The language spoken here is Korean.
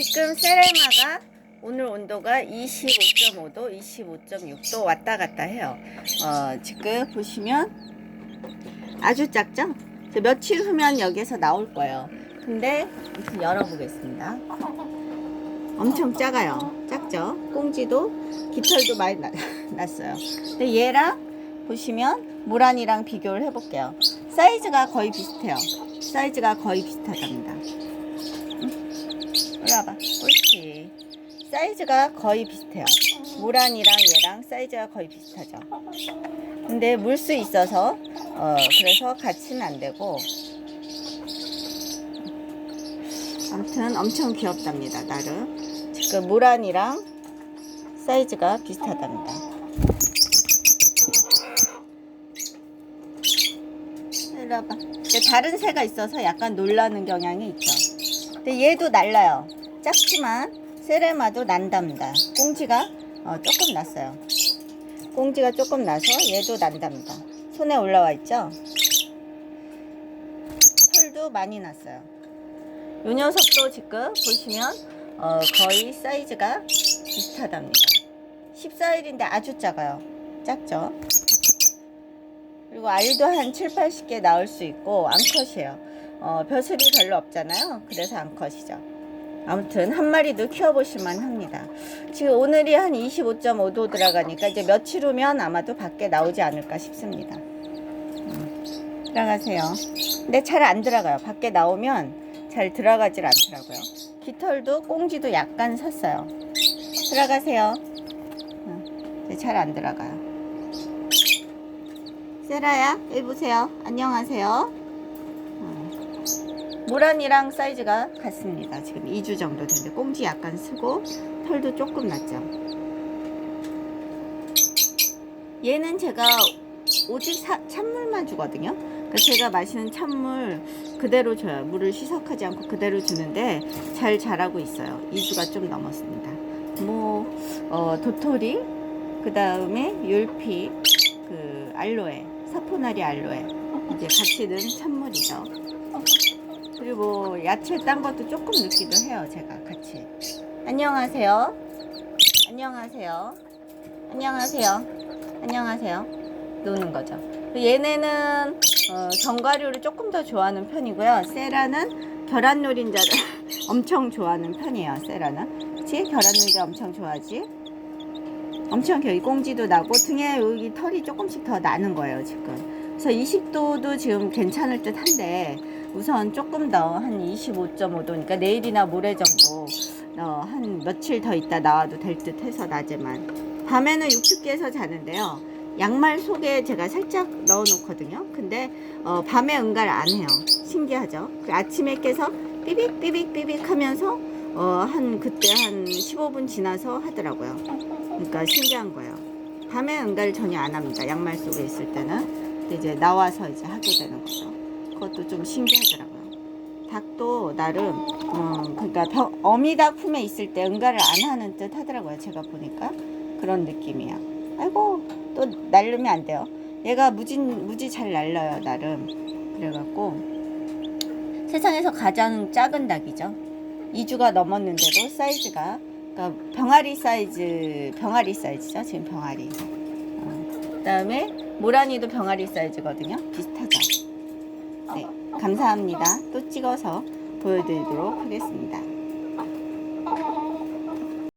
지금 세레마가 오늘 온도가 25.5도, 25.6도 왔다 갔다 해요. 어, 지금 보시면 아주 작죠? 며칠 후면 여기에서 나올 거예요. 근데 열어보겠습니다. 엄청 작아요. 작죠? 꽁지도 깃털도 많이 나, 났어요. 근데 얘랑 보시면 모란이랑 비교를 해볼게요. 사이즈가 거의 비슷해요. 사이즈가 거의 비슷하답니다. 응? 올라와봐. 옳지. 사이즈가 거의 비슷해요. 모란이랑 얘랑 사이즈가 거의 비슷하죠. 근데 물수 있어서 어, 그래서 같이는 안 되고 아무튼 엄청 귀엽답니다. 나름 지금 모란이랑 사이즈가 비슷하답니다. 이리 와봐. 다른 새가 있어서 약간 놀라는 경향이 있죠. 근데 얘도 날라요. 작지만 세레마도 난답니다. 꽁지가 어, 조금 났어요. 꽁지가 조금 나서 얘도 난답니다. 손에 올라와 있죠? 털도 많이 났어요. 이 녀석도 지금 보시면 어, 거의 사이즈가 비슷하답니다. 14일인데 아주 작아요. 작죠? 그리고 알도 한 7, 80개 나올 수 있고 암컷이에요. 어, 벼슬이 별로 없잖아요. 그래서 암컷이죠. 아무튼 한 마리도 키워보실만 합니다. 지금 오늘이 한 25.5도 들어가니까 이제 며칠 후면 아마도 밖에 나오지 않을까 싶습니다. 음, 들어가세요. 근데 잘 안 들어가요. 밖에 나오면 잘 들어가질 않더라고요. 깃털도 꽁지도 약간 섰어요. 들어가세요. 잘안 들어가요. 세라야, 여기 보세요. 안녕하세요. 어. 모란이랑 사이즈가 같습니다. 지금 2주 정도 됐는데 꽁지 약간 쓰고 털도 조금 났죠. 얘는 제가 오직 사- 찬물만 주거든요. 그러니까 제가 마시는 찬물 그대로 줘요. 물을 희석하지 않고 그대로 주는데 잘 자라고 있어요. 2주가 좀 넘었습니다. 뭐 어, 도토리, 그 다음에 율피, 그 알로에, 사포나리 알로에 이제 같이 넣은 찬물이죠. 그리고 뭐 야채 딴 것도 조금 넣기도 해요. 제가 같이. 안녕하세요. 안녕하세요. 안녕하세요. 안녕하세요. 노는 거죠. 얘네는 어, 견과류를 조금 더 좋아하는 편이고요. 세라는 계란 노린자를 엄청 좋아하는 편이에요. 세라는. 그치? 계란 노린자 엄청 좋아하지? 엄청 여기 꽁지도 나고 등에 여기 털이 조금씩 더 나는 거예요. 지금. 그래서 20도도 지금 괜찮을 듯 한데 우선 조금 더 한 25.5도니까 내일이나 모레 정도 어, 한 며칠 더 있다 나와도 될 듯 해서 낮에만. 밤에는 육축기에서 자는데요. 양말 속에 제가 살짝 넣어 놓거든요. 근데 어, 밤에 응가를 안 해요. 신기하죠? 그 아침에 깨서 삐빅 삐빅 삐빅 하면서 어, 한 그때 한 15분 지나서 하더라고요. 그러니까 신기한 거예요. 밤에 응가를 전혀 안 합니다. 양말 속에 있을 때는 근데 이제 나와서 이제 하게 되는 거죠 그것도 좀 신기하더라고요. 닭도 나름 어, 그러니까 벼, 어미닭 품에 있을 때 응가를 안 하는 듯 하더라고요. 제가 보니까 그런 느낌이야. 아이고 또 날르면 안 돼요. 얘가 무지 무지 잘 날려요 나름. 그래갖고 세상에서 가장 작은 닭이죠. 2주가 넘었는데도 사이즈가 그러니까 병아리 사이즈 병아리 사이즈죠. 지금 병아리. 어, 그다음에 모란이도 병아리 사이즈거든요. 비슷하죠. 네, 감사합니다. 또 찍어서 보여드리도록 하겠습니다.